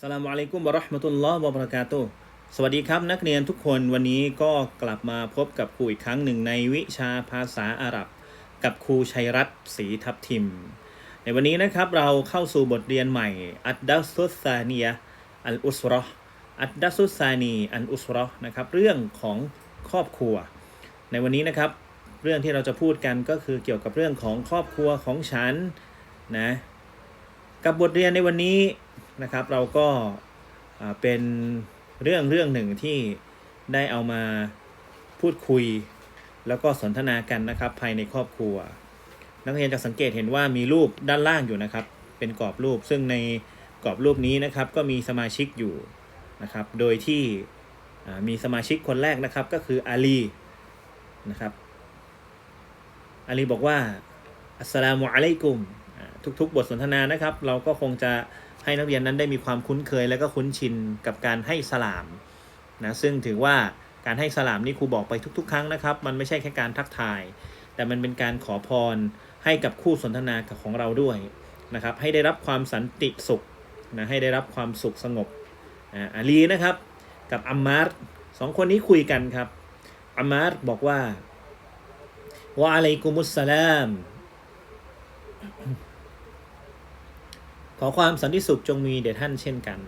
สลามอะลัยกุมบะราะห์มะตุลลอฮ์วะบะเราะกาตุสวัสดีครับนักเรียนทุกคนวันนี้ก็กลับมาพบกับครูอีกครั้งหนึ่งในวิชาภาษาอาหรับ กับครูชัยรัตน์ศรีทับทิม ในวันนี้นะครับเราเข้าสู่บทเรียนใหม่อัดดัสซุสซานียอัลอุสราะห์อัดดัสซุสซานีอัลอุสราะห์นะครับเรื่องของครอบครัว ในวันนี้นะครับเรื่องที่เราจะพูดกันก็คือเกี่ยวกับเรื่องของครอบครัวของฉันนะกับบทเรียนในวันนี้ นะครับ เราก็เป็นเรื่องเรื่องหนึ่งที่ได้เอามาพูดคุย แล้วก็สนทนากันนะครับ ภายในครอบครัว นักเรียนจะสังเกตเห็นว่ามีรูปด้านล่างอยู่นะครับ เป็นกรอบรูปซึ่งในกรอบรูปนี้นะครับ ก็มีสมาชิกอยู่นะครับ โดยที่มีสมาชิกคนแรกนะครับก็คืออาลีนะครับอาลีบอกว่าอัสลามุอะลัยกุมทุกๆ บทสนทนานะครับ เราก็คงจะ ให้นักเรียนนั้นได้มีความคุ้นเคยและก็คุ้นชินกับการให้สลามนะซึ่งถือว่าการให้สลามนี่ครูบอกไปทุก ๆ ครั้งนะครับ มันไม่ใช่แค่การทักทาย แต่มันเป็นการขอพรให้กับคู่สนทนาของเราด้วยนะครับ ให้ได้รับความสันติสุขนะให้ได้รับความสุขสงบอ่าอาลีนะครับกับอัมมาร์สองคนนี้คุยกันครับอัมมาร์บอกว่าวะอะลัยกุมุสสลาม อความสันติสุขจงมีแด่ท่านเช่นกัน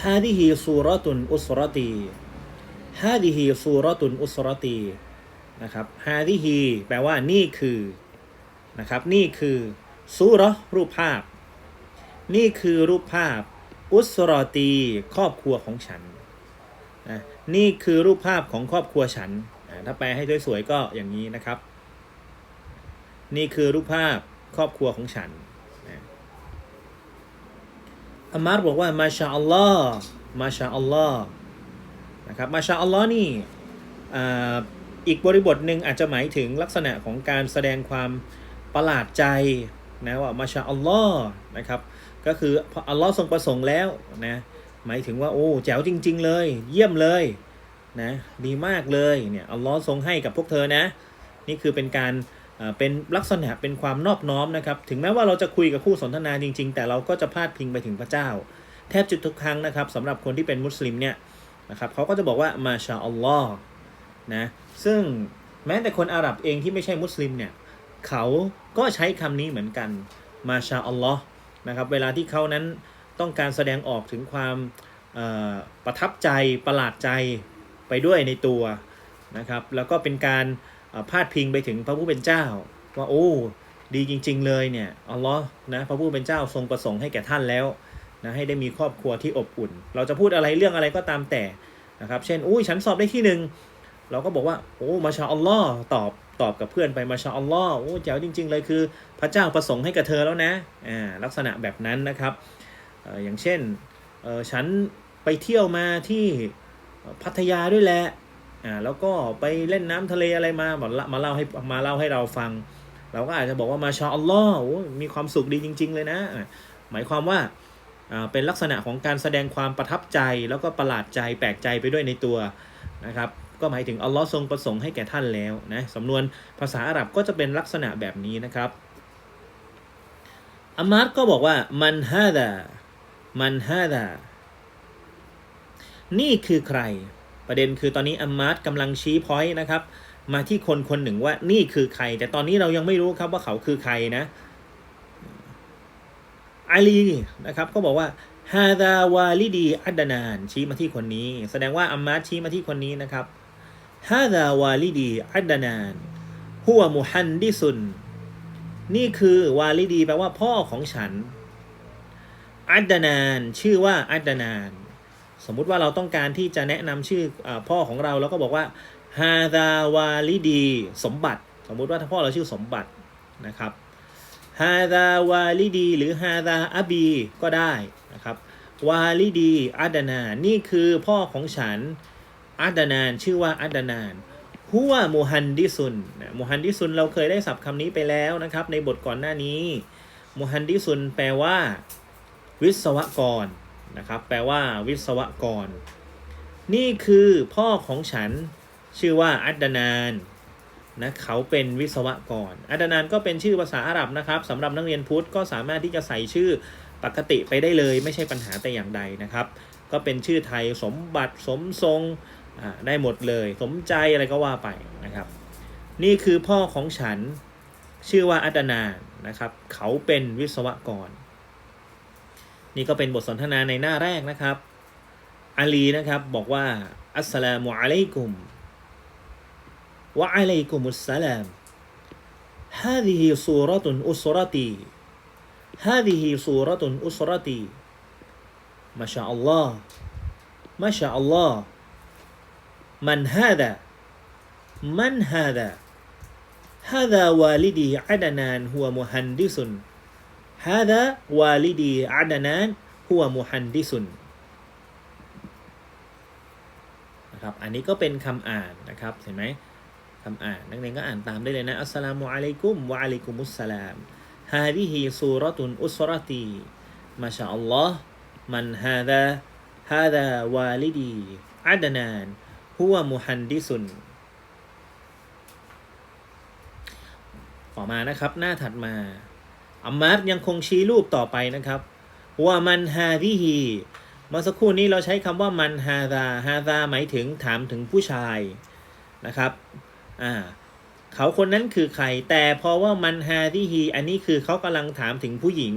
ฮาดิฮีซูรตุนอุสรตีฮาดิฮีซูรตุนอุสรตีนะครับฮาดิฮีแปลว่านี่คือนะครับนี่คือซูร์รูปภาพ นี่คือรูปภาพอุสรตีครอบครัวของฉันนะนี่คือรูปภาพของครอบครัวฉันถ้าแปลให้สวยๆก็อย่างนี้นะครับ นี่คือรูปภาพครอบครัวของฉัน อามาร์บอกว่ามาชาอัลลอฮ์มาชาอัลลอฮ์นะครับมาชาอัลลอฮ์นี่อีกบริบทหนึ่งอาจจะหมายถึงลักษณะของการแสดงความประหลาดใจนะว่ามาชาอัลลอฮ์นะครับก็คือพออัลลอฮ์ทรงประสงค์แล้วนะหมายถึงว่าโอ้แจ๋วจริง ๆ เลย เยี่ยมเลยนะดีมากเลยเนี่ยอัลลอฮ์ทรงให้กับพวกเธอนะ นี่คือเป็นการ เป็นลักษณะเป็นความนอบน้อมนะครับ ถึงแม้ว่าเราจะคุยกับคู่สนทนาจริง ๆ แต่เราก็จะพาดพิงไปถึงพระเจ้า แทบจุดทุกครั้งนะครับสำหรับคนที่เป็นมุสลิมเนี่ยนะครับเขาก็จะบอกว่ามาชาอัลลอฮ์นะซึ่งแม้แต่คนอาหรับเองที่ไม่ใช่มุสลิมเนี่ยเขาก็ใช้คำนี้เหมือนกันมาชาอัลลอฮ์นะครับเวลาที่เขานั้นต้องการแสดงออกถึงความประทับใจประหลาดใจไปด้วยในตัวนะครับแล้วก็เป็นการ พาดพิงไปถึงพระผู้เป็นเจ้า ว่าโอ้ ดีจริง ๆ เลยเนี่ยอัลลอฮ์นะพระผู้เป็นเจ้าทรงประสงค์ให้แก่ท่านแล้วนะให้ได้มีครอบครัวที่อบอุ่น เราจะพูดอะไรเรื่องอะไรก็ตามแต่นะครับ เช่นอุ้ยฉันสอบได้ที่หนึ่งเราก็บอกว่าโอ้มาชาอัลลอฮ์ตอบตอบกับเพื่อนไปมาชาอัลลอฮ์โอ้เจ๋วจริง ๆ เลยคือ พระเจ้าประสงค์ให้กับเธอแล้วนะอ่าลักษณะแบบนั้นนะครับออย่างเช่นฉันไปเที่ยวมาที่พัทยาด้วยแหละ อ่าแล้วก็ไปเล่นน้ำทะเลอะไรมาบอกมาเล่าให้มาเล่าให้เราฟัง เราก็อาจจะบอกว่ามาชาอัลลอฮ์มีความสุขดีจริง ๆ เลยนะ หมายความว่าอ่าเป็นลักษณะของการแสดงความประทับใจแล้วก็ประหลาดใจแปลกใจไปด้วยในตัวนะครับก็หมายถึงอัลลอฮ์ทรงประสงค์ให้แก่ท่านแล้วนะสำนวนภาษาอาหรับก็จะเป็นลักษณะแบบนี้นะครับอามาร์ก็บอกว่ามันฮาดามันฮาดานี่คือใคร ประเด็นคือตอนนี้อัมมาร์ตกำลังชี้พอยต์นะครับ มาที่คนคนหนึ่งว่านี่คือใคร แต่ตอนนี้เรายังไม่รู้ครับว่าเขาคือใครนะอาลีนะครับก็บอกว่าฮาดาวาลิดีอัดนานชี้มาที่คนนี้ แสดงว่าอัมมาร์ชี้มาที่คนนี้นะครับฮาดาวาลิดีอัดดานานหัวมุฮันดิสุน นี่คือวาลิดีแปลว่าพ่อของฉัน อัดนาน ชื่อว่าอัดนาน สมมุติว่าเราต้องการที่จะแนะนำชื่ออพ่อของเราเราก็บอกว่าฮาดาวาลิดี สมบัติ สมมุติว่าถ้าพ่อเราชื่อสมบัตินะครับฮาดาวาลิดี หรือฮาดาอบีก็ได้นะครับวาลิดีอัดนานนี่คือพ่อของฉันอัดนานชื่อว่าอัดนานหัวมูฮันดิซุนมูฮันดิซุนเราเคยได้ศัพท์คำนี้ไปแล้วนะครับ ในบทก่อนหน้านี้มูฮันดิซุนแปลว่า วิศวกร นะครับ แปลว่าวิศวกร นี่คือพ่อของฉันชื่อว่าอัดดานานนะเขาเป็นวิศวกร อัดดานานก็เป็นชื่อภาษาอาหรับนะครับสำหรับนักเรียนพุทธก็สามารถที่จะใส่ชื่อปกติไปได้เลยไม่ใช่ปัญหาแต่อย่างใดนะครับ ก็เป็นชื่อไทยสมบัติสมทรงได้หมดเลย สมใจอะไรก็ว่าไปนะครับ นี่คือพ่อของฉันชื่อว่าอัตนานนะครับ เขาเป็นวิศวกร นี่ก็เป็นบทสนทนาในหน้าแรกนะครับอาลีนะครับบอกว่า อัสสลามุอะลัยกุม วะอะลัยกุมุสสลาม هذه صورة أسرتي هذه صورة أسرتي ما شاء الله ما شاء الله من هذا من هذا هذا والدي عدنان هو مهندس هذا والدي عدنان هو مهندس นะ ฮาดะวาลิดีอาดานานหัวมุฮันดิซุนนะครับอันนี้ก็เป็นคำอ่านนะครับเห็นไหมคำอ่านนักเรียนก็อ่านตามได้เลยนะอัสสลามุอะลัยกุมวะอะลัยกุมุสสลามฮาดิฮิซูรตุนอุสรตีมาชาอัลลอฮ์มันฮาดาฮาดาวาลิดีอัดนานฮุวมุฮันดิสุนต่อมานะครับหน้าถัดมา อัมมาร์ยังคงชี้รูปต่อไปนะครับว่ามันฮาดิฮีเมื่อสักครู่นี้เราใช้คำว่ามันฮาดาฮาดาหมายถึงถามถึงผู้ชายนะครับอ่าเขาคนนั้นคือใคร แต่พราะว่ามันฮาดิฮีอันนี้คือเขากำลังถามถึงผู้หญิง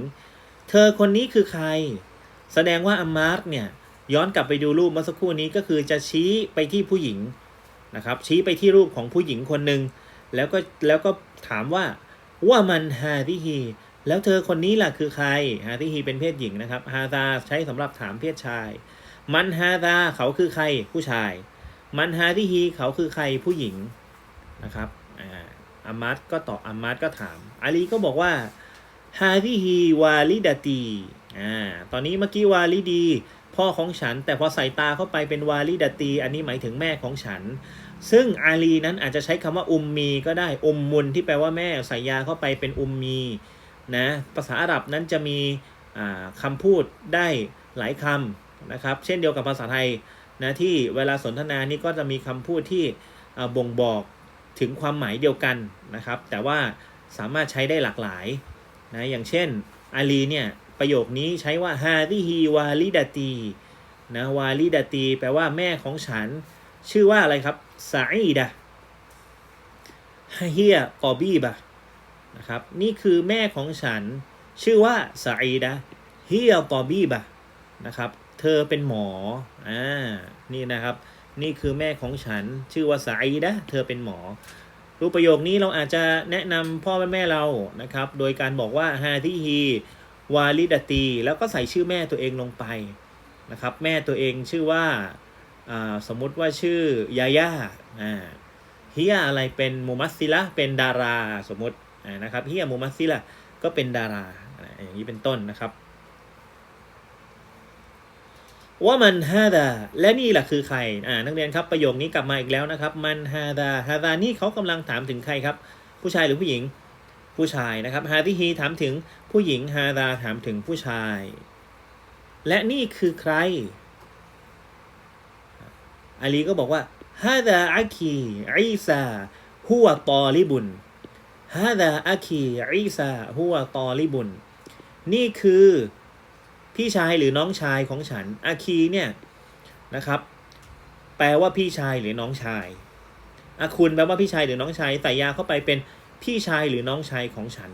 เธอคนนี้คือใคร แสดงว่าอัมมาร์เนี่ยย้อนกลับไปดูรูปเมื่อสักครู่นี้ก็คือจะชี้ไปที่ผู้หญิงนะครับชี้ไปที่รูปของผู้หญิงคนหนึ่งแล้วก็แล้วก็ถามว่าว่ามันฮาดิฮี แล้วเธอคนนี้ล่ะคือใคร ฮาดิฮีเป็นเพศหญิงนะครับ ฮาดาใช้สำหรับถามเพศชาย มันฮาดาเขาคือใครผู้ชาย มันฮาดิฮีเขาคือใครผู้หญิงนะครับอามัดก็ตอบอามัดก็ถาม อาลีก็บอกว่าฮาดิฮีวาลิดาตีอ่าตอนนี้เมื่อกี้วาลิดี พ่อของฉัน แต่พอใส่ตาเข้าไปเป็นวาลิดาตี อันนี้หมายถึงแม่ของฉันซึ่งอาลีนั้นอาจจะใช้คำว่าอุมมีก็ได้อุมมุนที่แปลว่าแม่ใส่ยาเข้าไปเป็นอุมมี นะภาษาอาหรับนั้นจะมีอ่าคำพูดได้หลายคำนะครับ เช่นเดียวกับภาษาไทยนะที่เวลาสนทนานี่ก็จะมีคำพูดที่บ่งบอกถึงความหมายเดียวกันนะครับ แต่ว่าสามารถใช้ได้หลากหลายนะอย่างเช่นอาลีเนี่ยประโยคนี้ใช้ว่าฮาดิฮีวาลิดาตีนะวาลิดาตีแปลว่าแม่ของฉัน ชื่อว่าอะไรครับซาอีดะเฮียกอบีบะ นะครับนี่คือแม่ของฉัน ชื่อว่าซาอีดะเฮียกอบีบะนะครับเธอเป็นหมออ่านี่นะครับ นี่คือแม่ของฉันชื่อว่าซาอีดะเธอเป็นหมอ รูปประโยคนี้เราอาจจะแนะนำพ่อแม่แม่เรานะครับ โดยการบอกว่าฮาที่ฮีวาลิดตี แล้วก็ใส่ชื่อแม่ตัวเองลงไปนะครับ แม่ตัวเองชื่อว่าอ่าสมมุติว่าชื่อยาย่าเฮียอะไรเป็นมูมัสซิละเป็นดาราสมมติ นะครับเฮียมูมัสซิล่ะก็เป็นดาราอย่างนี้เป็นต้นนะครับว่ามันฮาดาและนี่แหละคือใครอ่านักเรียนครับประโยคนี้กลับมาอีกแล้วนะครับ มันฮาดาฮาดานี่เขากำลังถามถึงใครครับ ผู้ชายหรือผู้หญิงผู้ชายนะครับฮาดิฮีถามถึงผู้หญิงฮาดาถามถึงผู้ชาย และนี่คือใครอาลีก็บอกว่าฮาดาอาคีอีซาฮุวตอลิบุน ฮาดาอาคีอีซาฮุวตอลิบุนนี่คือพี่ชายหรือน้องชายของฉัน อาคีเนี่ยนะครับ แปลว่าพี่ชายหรือน้องชายอาคุณแปลว่าพี่ชายหรือน้องชายใส่ยาเข้าไปเป็นพี่ชายหรือน้องชายของฉัน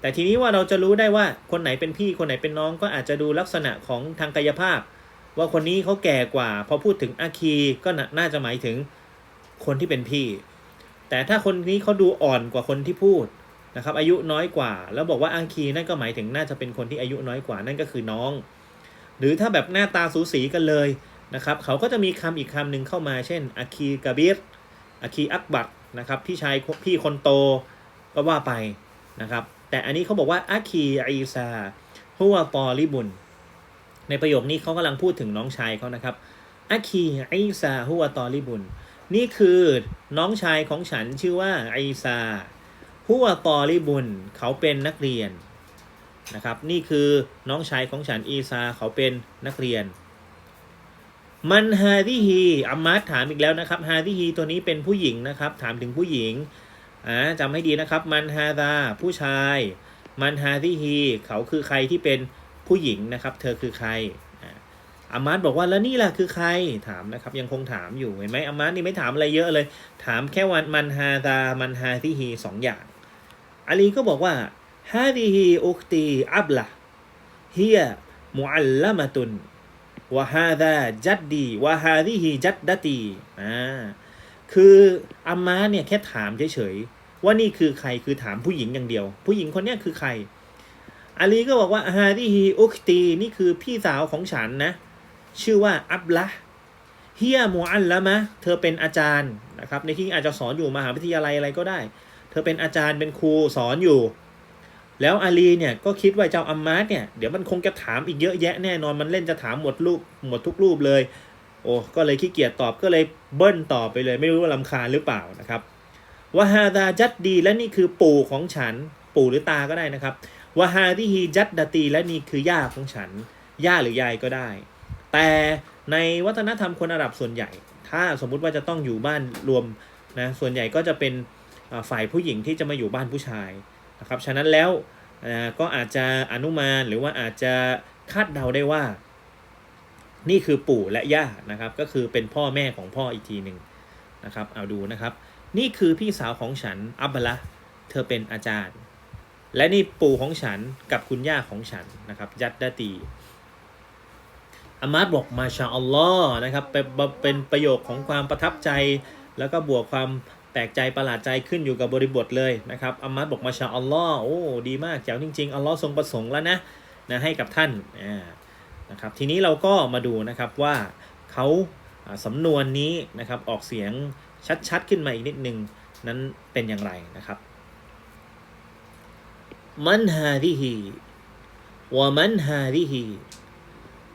แต่ทีนี้ว่าเราจะรู้ได้ว่าคนไหนเป็นพี่คนไหนเป็นน้องก็อาจจะดูลักษณะของทางกายภาพ ว่าคนนี้เขาแก่กว่า พอพูดถึงอาคีก็น่าจะหมายถึงคนที่เป็นพี่ แต่ถ้าคนนี้เขาดูอ่อนกว่าคนที่พูดนะครับอายุน้อยกว่า แล้วบอกว่าอังคีนั่นก็หมายถึงน่าจะเป็นคนที่อายุน้อยกว่านั่นก็คือน้อง หรือถ้าแบบหน้าตาสูสีกันเลยนะครับเขาก็จะมีคำอีกคำหนึ่งเข้ามา เช่นอาคีกาบิรอาคีอักบัตนะครับพี่ชายพี่คนโตก็ว่าไปนะครับ แต่อันนี้เขาบอกว่าอาคีอีซาฮัวปอลิบุนในประโยคนี้เขากำลังพูดถึงน้องชายเขานะครับอาคีอีซาฮัวตอลิบุน นี่คือน้องชายของฉันชื่อว่าอีซาหัวตอลิบุนเขาเป็นนักเรียนนะครับนี่คือน้องชายของฉันอีซาเขาเป็นนักเรียน มันฮาดิฮีอัมมัดถามอีกแล้วนะครับฮาดิฮีตัวนี้เป็นผู้หญิงนะครับ ถามถึงผู้หญิงอ่าจำให้ดีนะครับ มันฮาดาผู้ชาย มันฮาดิฮีเขาคือใครที่เป็นผู้หญิงนะครับ เธอคือใคร อามาร์บอกว่าแล้วนี่ล่ะคือใครถามนะครับ ยังคงถามอยู่เห็นไหมอามาร์นี่ไม่ถามอะไรเยอะเลย ถามแค่วันมันฮาดามันฮาที่ฮีสองอย่างอาลีก็บอกว่าฮาดิฮีอุคตีอับละเฮียมุอัลละมะตุนวะฮาดาจัดดีวะฮาดิฮีจัดดตีอ่าคืออามาร์เนี่ยแค่ถามเฉยๆว่านี่คือใครคือถามผู้หญิงอย่างเดียว ผู้หญิงคนนี้คือใครอาลีก็บอกว่าฮาดิฮีอุคตีนี่คือพี่สาวของฉันนะ ชื่อว่าอับละเฮียมูอัลละมะเธอเป็นอาจารย์นะครับ ในที่อาจจะสอนอยู่มหาวิทยาลัยอะไรก็ได้ เธอเป็นอาจารย์เป็นครูสอนอยู่ แล้วอาลีเนี่ยก็คิดว่าเจ้าอัมมาสเนี่ยเดี๋ยวมันคงจะถามอีกเยอะแยะแน่นอนมันเล่นจะถามหมดรูปหมดทุกรูปเลย โอ้ก็เลยขี้เกียจตอบก็เลยเบิ้ลตอบไปเลย ไม่รู้ว่าลำคาญหรือเปล่านะครับวะฮาดาจัดดีและนี่คือปู่ของฉัน ปู่หรือตาก็ได้นะครับวะฮาดิฮีจัดดาตีและนี่คือย่าของฉัน ย่าหรือยายก็ได้ แต่ในวัฒนธรรมคนอาหรับส่วนใหญ่ ถ้าสมมุติว่าจะต้องอยู่บ้านรวมนะส่วนใหญ่ก็จะเป็นฝ่ายผู้หญิงที่จะมาอยู่บ้านผู้ชายนะครับฉะนั้นแล้วก็อาจจะอนุมานหรือว่าอาจจะคาดเดาได้ว่า นี่คือปู่และย่านะครับ ก็คือเป็นพ่อแม่ของพ่ออีกทีหนึ่งนะครับเอาดูนะครับ นี่คือพี่สาวของฉันอับบละเธอเป็นอาจารย์ และนี่ปู่ของฉันกับคุณย่าของฉันนะครับยัดดาตี อามาดบอกมาชาอัลลอฮ์นะครับเป็นเป็นประโยคของความประทับใจ แล้วก็บวกความแปลกใจประหลาดใจขึ้นอยู่กับบริบทเลยนะครับอามาดบอกมาชาอัลลอฮ์โอ้ดีมากแจ๋วจริงๆอัลลอฮ์ทรงประสงค์แล้วนะนะให้กับท่านนะครับทีนี้เราก็มาดูนะครับว่าเขาสำนวนนี้นะครับออกเสียงชัดๆขึ้นมาอีกนิดนึงนั้นเป็นอย่างไรนะครับมันฮาดิฮีวะมันฮาดิฮี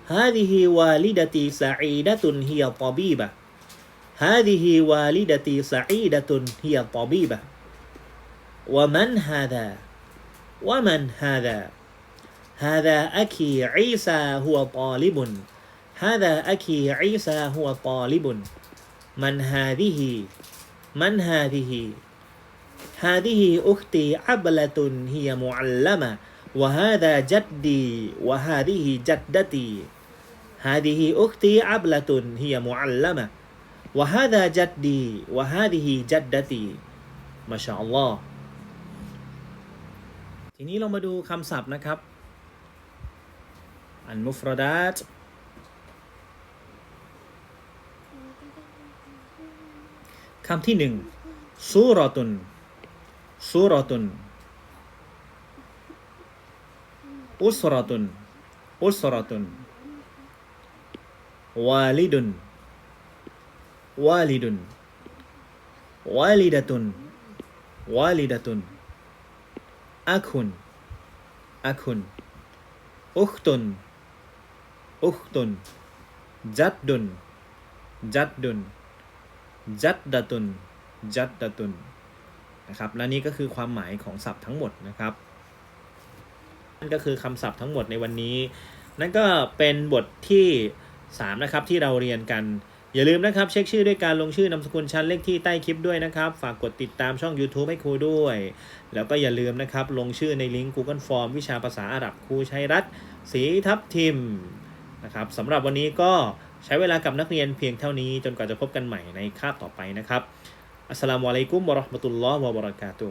هذه والدتي سعيدة هي طبيبة. هذه والدتي سعيدة هي طبيبة. ومن هذا؟ ومن هذا؟ هذا أخي عيسى هو طالب. هذا أخي عيسى هو طالب. من هذه؟ من هذه؟ هذه أختي عبلة هي معلمة. وهذا جدي وهذه جدتي. ฮาดิฮีอุคตีอับละตุนเฮียมุอัลละมะวะฮาดาจัดดีวทีนี้เรามาดูคำศัพท์นะครับ อันมุฟรดาตคำที่หนึ่งซูรอตุนซูรอตุนอุสรอตุนอุสรอตุน วาลิดุนวาลิดุนวาลิดะตุนวาลิดะตุนอัคุนอัคุนอุคตุนอุคตุนจัดดุนจัดดุนจัดดะตุนจัดดะตุนนะครับและนี่ก็คือความหมายของศัพท์ทั้งหมดนะครับนั่นก็คือคำศัพท์ทั้งหมดในวันนี้ นั่นก็เป็นบทที่ 3นะครับที่เราเรียนกัน อย่าลืมนะครับ เช็คชื่อด้วยการลงชื่อนามสกุลชั้นเลขที่ใต้คลิปด้วยนะครับ ฝากกดติดตามช่อง YouTube ให้ครูด้วย แล้วก็อย่าลืมนะครับ ลงชื่อในลิงก์ Google Form วิชาภาษาอาหรับครูชัยรัตน์ศรีทับทิมนะครับสำหรับวันนี้ก็ใช้เวลากับนักเรียนเพียงเท่านี้จนกว่าจะพบกันใหม่ในคาบต่อไปนะครับอัสสลามุอะลัยกุมวะราะห์มะตุลลอฮ์วะบะเราะกาตุฮ์